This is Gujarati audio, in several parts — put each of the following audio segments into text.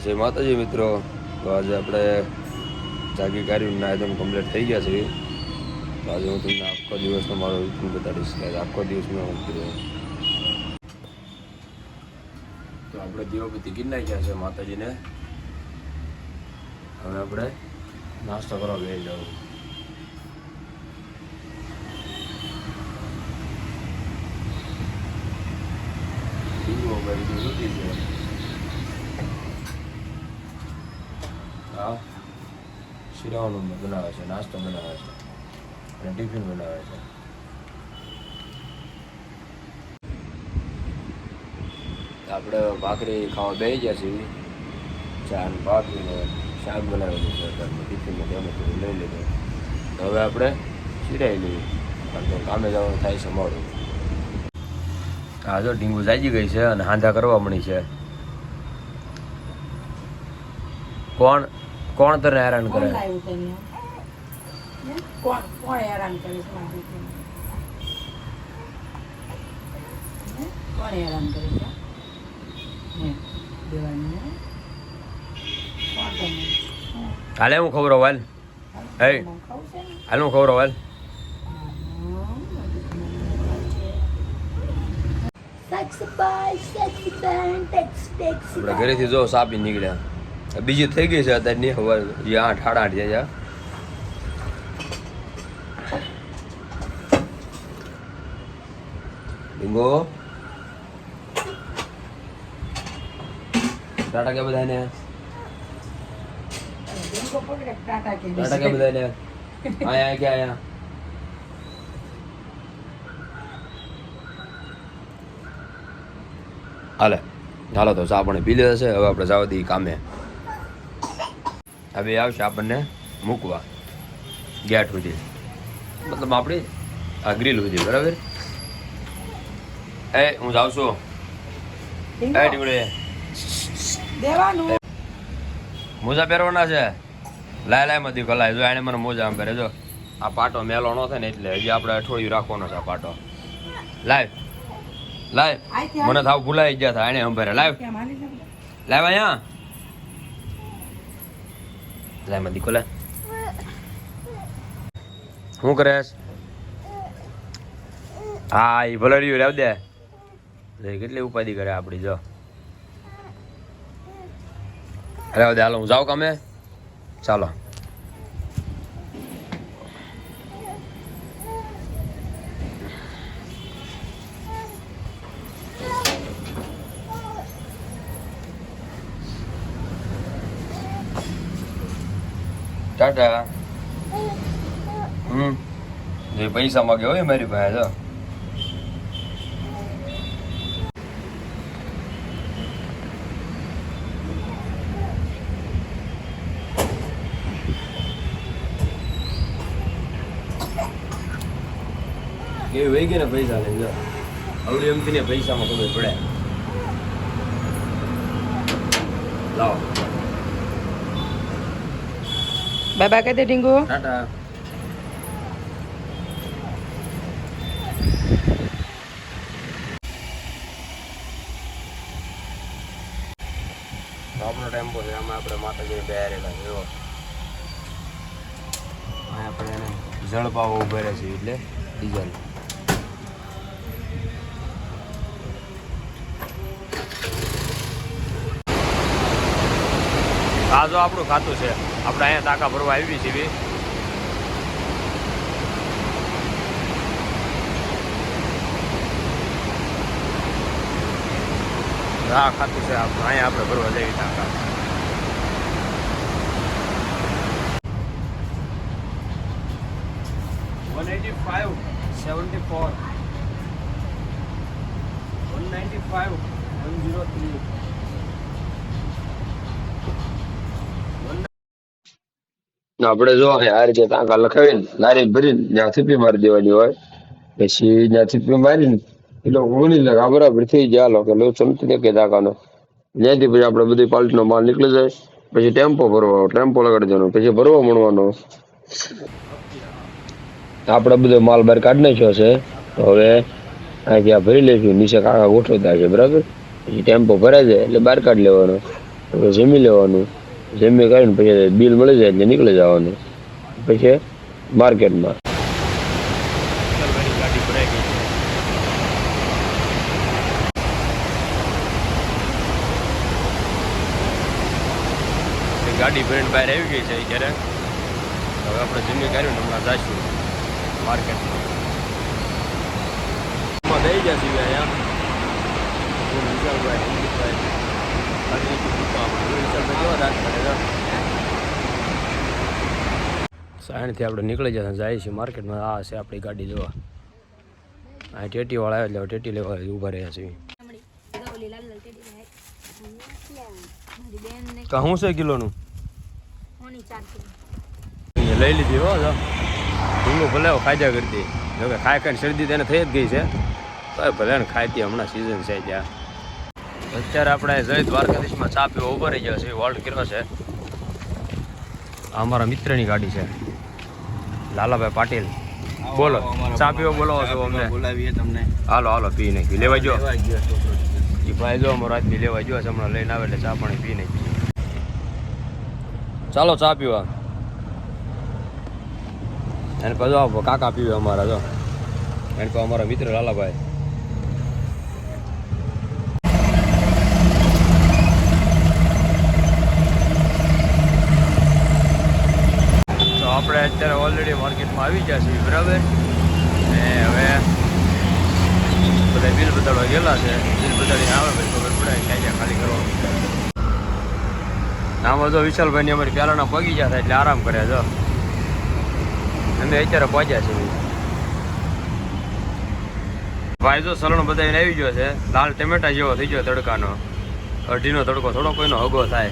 જય માતાજી મિત્રો. તો આજે આપણે જાગી કાઢ્યું નાયદન કમ્પ્લીટ થઈ ગયા છે. તો આજે હું તમને આખો દિવસનો મારો રૂટીન બતાડીશ કે આખો દિવસ મેં હું કર્યો તો આપણે દીવાબત્તી ગીર નાખ્યા છે માતાજીને. હવે આપણે નાસ્તો કરવા બેસી જવું. બીજું ભાઈ બીજું હા શિરાવાનું બનાવે છે, નાસ્તો બનાવે છે અને ટિફિન બનાવે છે. આપણે ભાખરી ખાવા બે ગયા છીએ. ચા ને ભાખરી ને શાક બનાવેલું છે ટિફિનમાં તેમાં થોડું લઈ લીધું. હવે આપણે શિરાઈ લઈએ. કારણ કે કામે જવાનું થાય છે મોડું હા જો ડીંગુ જાજી ગઈ છે અને હાંધા કરવા મળી છે. કોણ? કોણ તને હેરાન કરે? કોણ કોણ હેરાન કરે છે? કોણ હેરાન છે? હાલે હું ખબર હાલ. હે. હાલ હું ખબર આપણે ઘરેથી જો સાપી નીકળ્યા. બીજી થઈ ગઈ છે અત્યારે નહીં ખબર. જે આઠ, સાડા આઠ જાય ડીંગો ટાટા કે બધાને? ટાટા કે બધાને? આયા કે આયા? હાલે ચાલો તો ચા પાણી પી લીધા છે. હવે આપણે જવા દઈએ કામે. હવે આવશે આપણને મૂકવા ગેટ સુધી. મતલબ આપણે આ ગ્રીલ સુધી બરાબર? એ હું જાઉં છું. એ ટીવડે દેવાનું. મોજા પહેરવાના છે? લાય લાય મધી કલાય. જો એને મને મોજા આમ પહેરે જો. આ પાટો મેલો નો થાય ને એટલે હજી આપણે અઠવાડિયું રાખવાનો છે આ પાટો. લાય. લાય. મને થાવ ભૂલાઈ ગયા થાય એને અંભેરે. હાલી લાવ અહીંયા લાય મધી કોલે શું કરેશ હા એ ભલડ્યું રેવ દે કેટલી ઉપાધિ કરે આપણી જો રેવ દે હાલો હું જાઉં કામે ચાલો ટાટા હમ જે પૈસા માંગે હોય મારી પાસે જો કેવી વહી ગઈ ને પૈસા લઈને જો આવડી એમથી ને પૈસામાં ખબર પડે લાવો બાય બાય કહી દે ટીંગુ ટાટા આપણો ટેમ્પો છે, આમાં આપણે માતાજીને બેરેલા છે, એવો. આપણે એને જળપાવો ઉભેરે છે, એટલે ડીઝલ. આ જો આપણું ખાતું છે, આપણે અહીંયા ટાંકા ભરવા આવી છીએ હા ખાતું છે અહીંયા આપણે ભરવા જઈએ ટાંકા one eighty five seventy four. One ninety five one zero three. આપણે જો આ રીતે ટાંકા લખાવીને લારી ભરીને જ્યાં થીપી મારી દેવાની હોય પછી જ્યાં થીપી મારીને એ લોકો બોલી લે આ બરાબર થઈ જાય લોકો લો સમજી ને કે ટાંકાનો ત્યાંથી પછી આપણે બધી પાલ્ટીનો માલ નીકળી જાય, પછી ટેમ્પો ભરવાનો, ટેમ્પો લગાડી પછી ભરવા મળવાનો. આપણે બધો માલ બહાર કાઢી નાખ્યો છે હવે અહીંથી ભરી લઈશું, નીચે કાકા ગોઠવતા છે, બરાબર? પછી ટેમ્પો ભરાઈ જાય, એટલે બહાર કાઢી લેવાનો પછી જમી લેવાનું. જમી કરીને પછી બિલ મળી જાય એટલે નીકળી જવાનું. પછી માર્કેટમાં ગાડી ભરાઈ ગઈ છે ગાડી ભરીને બહાર આવી ગઈ છે અત્યારે. હવે આપણે જમી કાઢ્યું ને હમણાં જઈશું માર્કેટમાં દઈ જશે અહીંયા. વિશાલભાઈ સાયણથી આપણે નીકળી જતા જાય છે માર્કેટમાં આ છે આપણી ગાડી જોવા આ ટેટીવાળા આવે એટલે ટેટી લેવા ઊભા રહ્યા છે કહું શું છે કિલોનું? એ લઈ લીધી હો જો. ભલે ખાજા કરતી. જો કે ખાઈ ખાઈને શરદી તેને થઈ જ ગઈ છે. તો ભલે ને હમણાં સિઝન છે ત્યાં. અત્યારે આપણે જય દ્વારકાધીશમાં ચા પીવો ઊભા રહી ગયો છે વોલ્ટ કર્યો છે? આ અમારા મિત્રની ગાડી છે. લાલાભાઈ પાટીલ. બોલો ચા પીવો બોલાવો છો અમને. બોલાવીએ તમને. હાલો હાલો પી નાખી. લેવા જો ભાઈ જો અમારો આદમી લેવા જો છે હમણાં લઈને આવે એટલે ચા પાણી પી નાખી. ચાલો ચા પીવા. એને જો કાકા પીવે અમારા, જો. એને કહો, અમારા મિત્ર લાલાભાઈ. તો આપણે અત્યારે ઓલરેડી માર્કેટમાં આવી ગયા છીએ, બરાબર? ને હવે બધા બિલ બતાડવા ગયેલા છે. બિલ બતાડીને આવે, પછી ખબર પડે, ક્યાં ક્યાં ખાલી કરવાનું આમાં જો વિશાલભાઈની અમારી પહેલાના પગી થાય એટલે આરામ કરે જો. અમે અત્યારે પહોંચ્યા છીએ. ભાઈ જો સલણ બધાને આવી ગયો છે. લાલ ટમેટા જેવો થઈ ગયો તડકાનો. અઢીનો તડકો થોડો કોઈનો હગો થાય.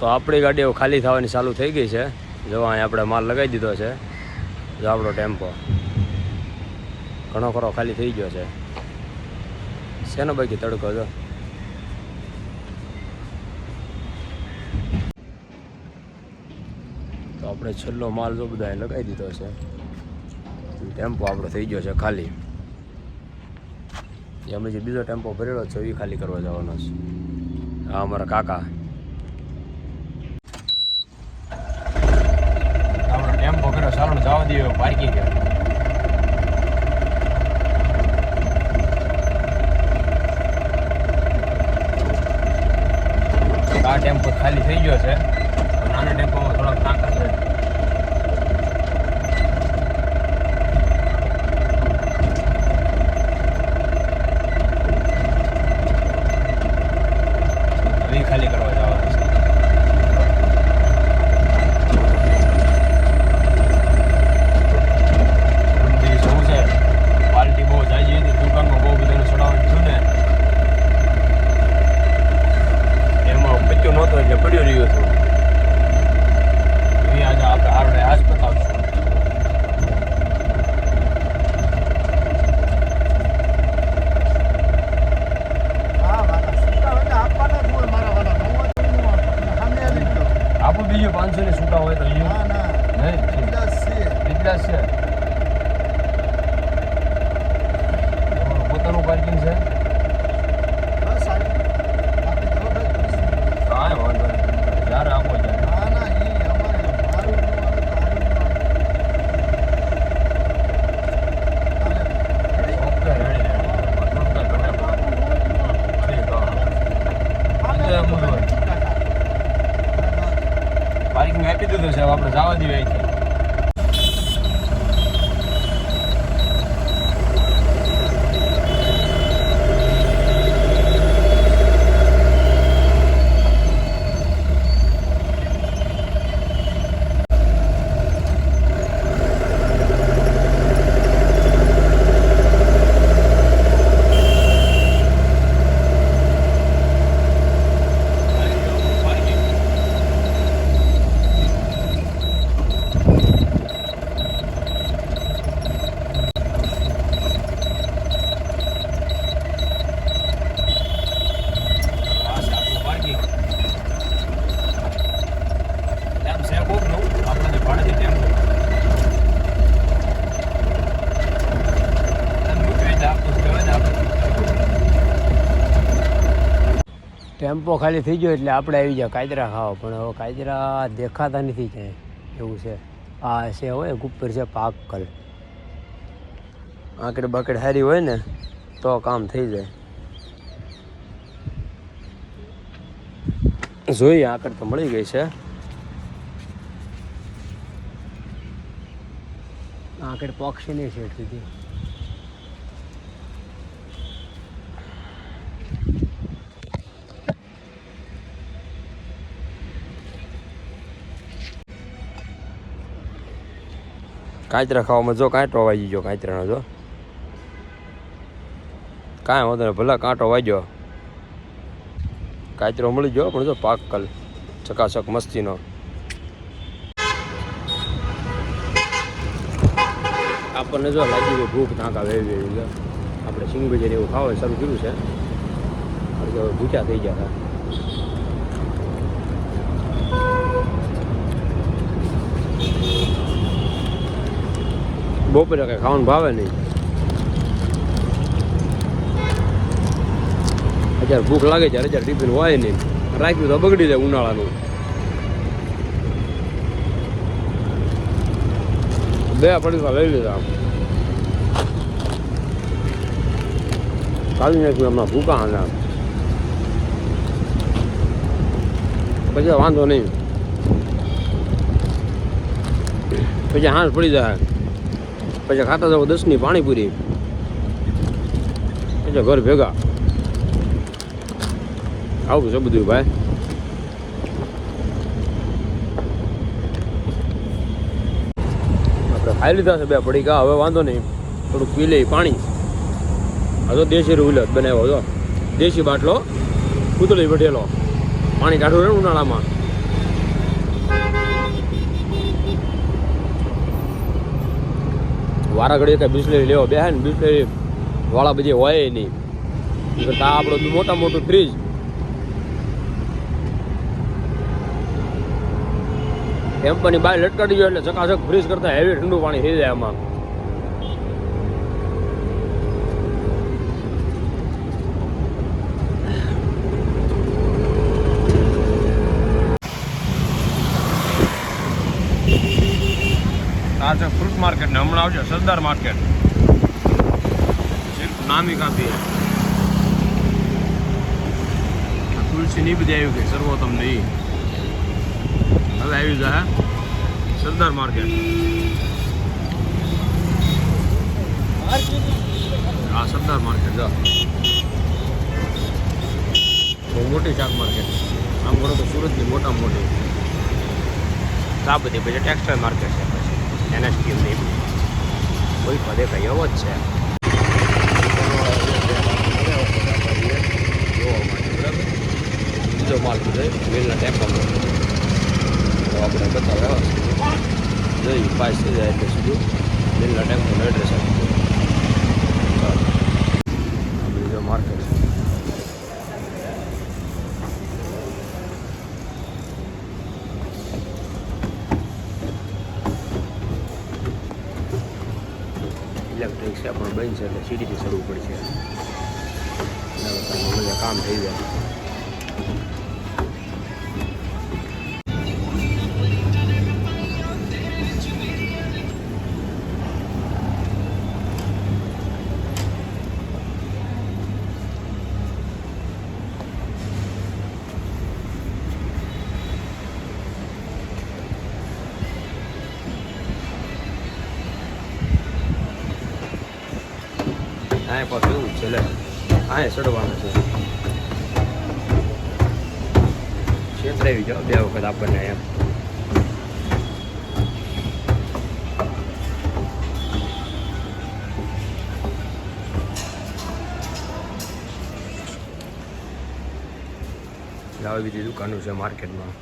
તો આપણી ગાડીઓ ખાલી થવાની ચાલુ થઈ ગઈ છે. જો અહીં આપણે માલ લગાવી દીધો છે. જો આપણો ટેમ્પો. ઘણો ખરો ખાલી થઈ ગયો છે. શેનો બાકી તડકો જો તો આપણે છેલ્લો માલ જો બધા લગાવી દીધો છે. ટેમ્પો આપણો થઈ ગયો છે ખાલી. અમે જે બીજો ટેમ્પો ભરેલો છે એ ખાલી કરવા જવાનો છે. આ અમારા કાકા. આપણો ટેમ્પો કર્યો ચાલો જવા દઈએ પાર્કિંગ આ ટેમ્પો ખાલી થઈ ગયો છે. નાનો ટેમ્પોમાં થોડોક તાકાત છે હવે ઈ ખાલી કરવા જવાનું છે મંદિર શું છે પાર્ટી બહુ જાજી હતી દુકાનમાં બહુ બધાનું ચડાવવાનું થયું ને એમાં બચ્યું નહોતું એટલે પડ્યું રહ્યું હતું એ આજે આપણે આપણે આજ બતાવશું હા વાલા સુતા હોય તો આપવાના જ હોય મારા વાલા ન હોય તો ન આપે. સામે આવી ગયો. આપો બીજું પાંચસો ને છૂટા હોય તો ના નહીં? એટલા છે? પોતાનું પાર્કિંગ છે? ટેમ્પો ખાલી થઈ ગયો એટલે આપણે આવી જાય કાયદરા ખાવા. પણ હવે કાયદરા દેખાતા નથી ક્યાંય. એવું છે. આ છે હોય ગુપ્પર છે પાકલ આંકડે બાકડે સારી હોય ને, તો કામ થઈ જાય. જોઈએ, આકડ તો મળી ગઈ છે. આકડ પક્ષીની છે સુધી કાંતરા ખાવામાં જો કાંટો વાગી ગયો કાંતરાનો જો. કાંઈ વાંધો નહીં, ભલા કાંટો વાગ્યો. કાંતરો મળી ગયો, પણ જો પાક કલ ચકાચક મસ્તીનો. આપણને જો લાગી ગયો ભૂખ નાકા વેવી વેવી આપણે સિંગ બજાર એવું ખાવા શરૂ કર્યું છે. ભૂખ્યા થઈ ગયા હતા. બપોરે કંઈ ખાવાનું ભાવે નહીં. અત્યારે ભૂખ લાગે છે, અત્યારે ટિફિન હોય નહીં. રાખ્યું તો બગડી જાય ઉનાળાનું. બે પડીકા લઈ લીધા. કાઢી નાખ્યું હમણાં ભૂકા હાના પછી વાંધો નહીં. પછી હાંસ પડી જાય. પછી ખાતા જાવ દસની પાણીપુરી. પછી ઘર ભેગા. આવું છે બધું ભાઈ. આપણે ખાઈ લીધા છે બે પડીકા હવે વાંધો નહીં. થોડુંક પી લઈ પાણી. આ તો દેશી રૂલત બનાવ્યો હતો દેશી બાટલો, પૂતળી વઢેલો. પાણી કાઢવું રહે ઉનાળામાં. વારા ઘડીએ કાંઈ બિસ્લેરી લેવો બે ને, બિસ્લેરી વાળા બધી હોય નહીં. કરતાં આપણું મોટા મોટું ફ્રીજ ટેમ્પોની બહાર લટકાડી ગયો એટલે ચકાચક ફ્રીજ કરતાં હેવી ઠંડુ પાણી થઈ જાય આમાં આ છે ફ્રૂટ માર્કેટ ને હમણાં આવશે સરદાર માર્કેટ. સિર્ફ નામી કાપી તુલસી ની બધી આવી ગઈ, સર્વોત્તમ નહીં હવે આવી જાય સરદાર માર્કેટ. હા, સરદાર માર્કેટ, જો. બહુ મોટી શાક માર્કેટ. આમ ગણો તો સુરતની મોટા. મોટી આ બધી પછી ટેક્સટાઇલ માર્કેટ છે. પછી એનએસટીએમની કોઈ પદે કયો જ છે. બીજો માલ બધો મિલના ટેમ્પામાં તો આપણે બતાવ્યા જોઈ પાસે જાય એટલે સુધી મિલના ટેમ્પોનો એડ્રેસ આપી. ઇલેક્ટ્રિક પણ બંધ છે એટલે સીડીથી ચડવું પડશે. કામ થઈ જાય. આ પાસે જ છે, લે. આ ચડવાનું છે. છેતરાવી જાઓ બે વખત આપણને એમ. આવી બધી દુકાનો છે માર્કેટમાં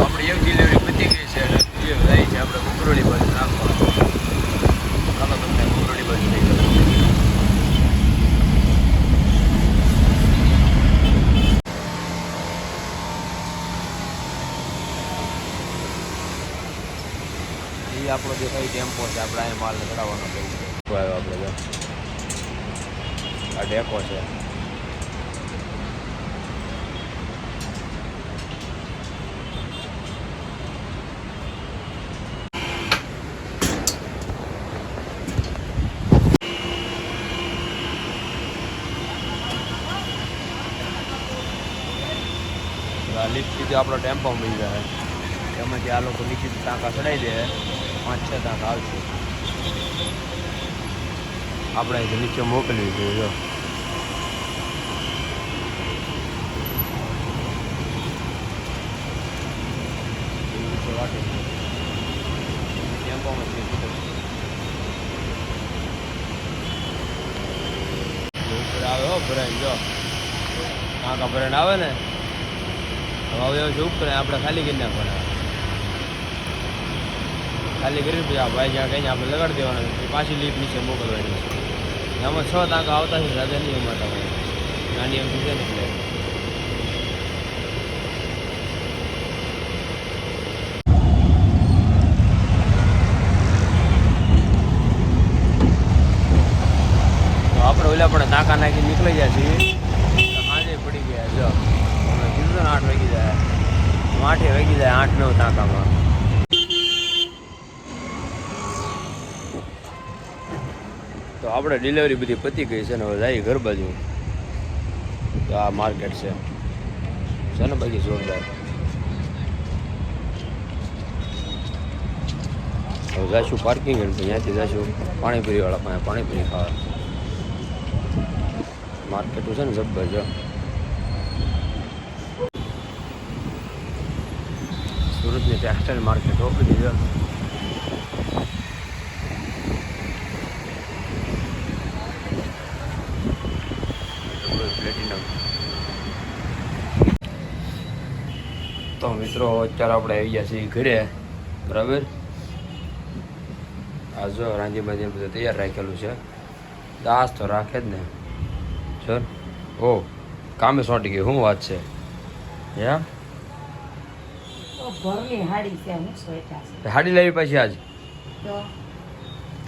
આપણી એક ડિલિવરી પતી ગઈ છે અને બીજી રહી છે આપણે કુકરોલી બાજુ નાખવા ચાલો તમને કુકરોલી બાજુ લઈ જાઉં. એ આપણો જે કઈ ટેમ્પો છે આપણે અહીંયા માલ ચડાવવાનો કઈ છે આવ્યો આપણે જો આ ડેકો છે આ લિફ્ટથી આપણો ટેમ્પો મળી જાય એમાંથી આ લોકો નીચે ટાંકા ચડાવી દે પાંચ, છ ટાંકા આવશે. આપણે નીચે મોકલવી જોઈએ, જો. આવે, હો, ભરાઈને, જો. ટાંકા ભરાઈને આવે ને. હવે હવે છે ઉપર આપણે ખાલી કરી નાખવાના. ખાલી કરી પછી આ ભાઈ જ્યાં કહીને આપણે લગાડી દેવાના પાછી લીપ નીચે મોકલવાની છે. આમાં છ ટાંકા આવતા છે રાજા નહીં અમારા હોય નાની એમ છે ને એટલે. આપણે ઓલા પણ ટાંકા નાખી નીકળી ગયા છીએ. સાંજે પડી ગયા જો ને આઠ વાગી જાય. આઠે વાગી જાય આઠ નવ ટાંકામાં. તો આપણે ડિલિવરી બધી પતી ગઈ છે ને હવે જાય ઘર બાજુ. તો આ માર્કેટ છે. છે ને બાકી જોરદાર. હવે જઈશું પાર્કિંગ ત્યાંથી જઈશું પાણીપુરીવાળા પાસે પાણીપુરી ખાવા. માર્કેટ છે ને જબ્બર જો સુરતની ટેક્સટાઇલ માર્કેટ બધી જો તો મિત્રો, અત્યારે આપણે આવી ગયા છીએ ઘરે, બરાબર? આ જો રાંધી બાંધી બધું તૈયાર રાખેલું છે. દાસ તો રાખે જ ને. સર ઓ, કામે સોંટી ગયું શું વાત છે? તો ઘરની હાડી છે હું સ્વેટા છે. હાડી લાવી પાછી આજ? તો?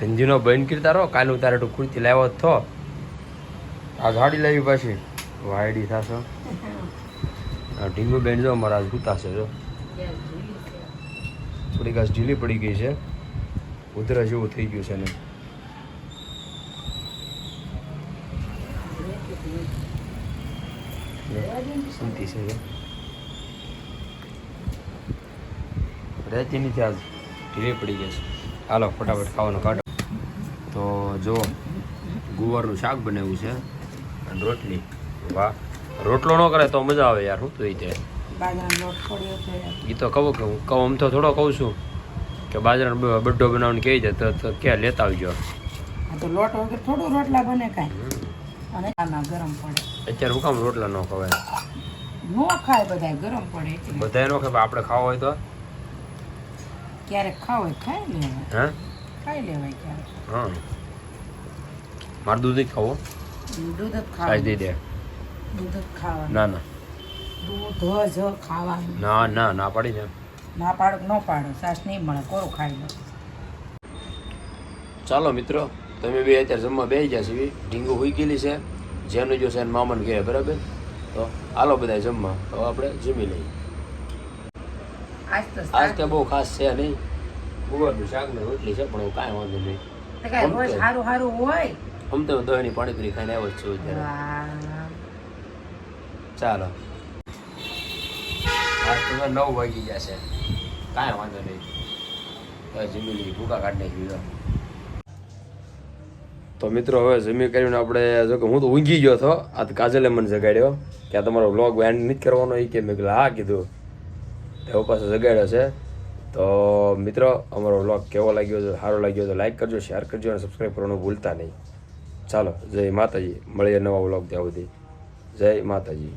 ધંધીનો બંધ કરતા રહો કાલે તારે તો કુર્તી લાવ્યો થો. આજ હાડી લાવી પાછી. વાયડી થશો. ઢીંગુ બેન જો અમારા આજ હુતાશે જો. થોડીક આજ ઢીલી પડી ગઈ છે. ઉધરા જેવું થઈ ગયું છે ને શાંતિ છે રહેતી નથી આજ. ઢીલી પડી ગઈ છે. હાલો ફટાફટ ખાવાનું કાઢો. તો જો ગુવારનું શાક બનાવ્યું છે અને રોટલી. વાહ રોટલો ન કરે તો મજા આવે યાર હું તો છે. એ તો કહું કે હું કહું આમ તો થોડો કહું છું કે બાજરાનો બડ્ડો બનાવવાનું કહી દે તો ક્યાં લેતા આવજો? તો લોટ વગર થોડું રોટલા બને કાંઈ. અને આમાં ગરમ પડે. અત્યારે હું કામ રોટલા ન ખવાય? ન ખાય બધા ગરમ પડે બધાય ન ખાય આપણે ખાવા હોય તો? ક્યારેક ખાવ હોય ખાઈ લેવાય હા? ખાઈ લેવાય ક્યારેક. હા. મારે દૂધ જ ખાવું. દૂધ જ ખાવા દઈ ખાવાનું દે. દૂધ જ ખાવાનું. ના ના. દૂધ જ ખાવાનું. ના ના ના પાડી દે. ના પાડો ન પાડો સાસ નહીં મળે કોરું ખાઈ લો. ચાલો મિત્રો તમે બી અત્યારે જમવા ગયા છે. ઢીંગું હોઈ ગયેલી છે. જેનું જોશે એને મામાને કહે બરાબર? તો હાલો બધા જમવા. તો આપણે જમી લઈએ. આજ તો બહુ ખાસ છે નહીં. ગુવારનું શાક ને રોટલી છે પણ કાંઈ વાંધો નહીં. તો સારું સારું હોય? આમ તો દહીંની પાણીપુરી ખાઈને આવ્યો છું ચાલો. આજ તો નવ વાગી ગયા છે. કાંઈ વાંધો નહીં. જમી ભૂકા કાઢી નાખી તો મિત્રો હવે જમી કરીને આપણે જો કે હું તો ઊંઘી ગયો હતો. આ કાજલે મને જગાડ્યો. કે આ તમારો વ્લોગ એન્ડ નથી કરવાનો એ કે મેં કીધું હા કીધું. એવો પાછો જગાડ્યો છે તો મિત્રો, અમારો વ્લોગ કેવો લાગ્યો છે, સારો લાગ્યો તો લાઈક કરજો શેર કરજો અને સબસ્ક્રાઈબ કરવાનું ભૂલતા નહીં. ચાલો, જય માતાજી. મળીએ નવા વ્લોગ ત્યાં સુધી. જય માતાજી.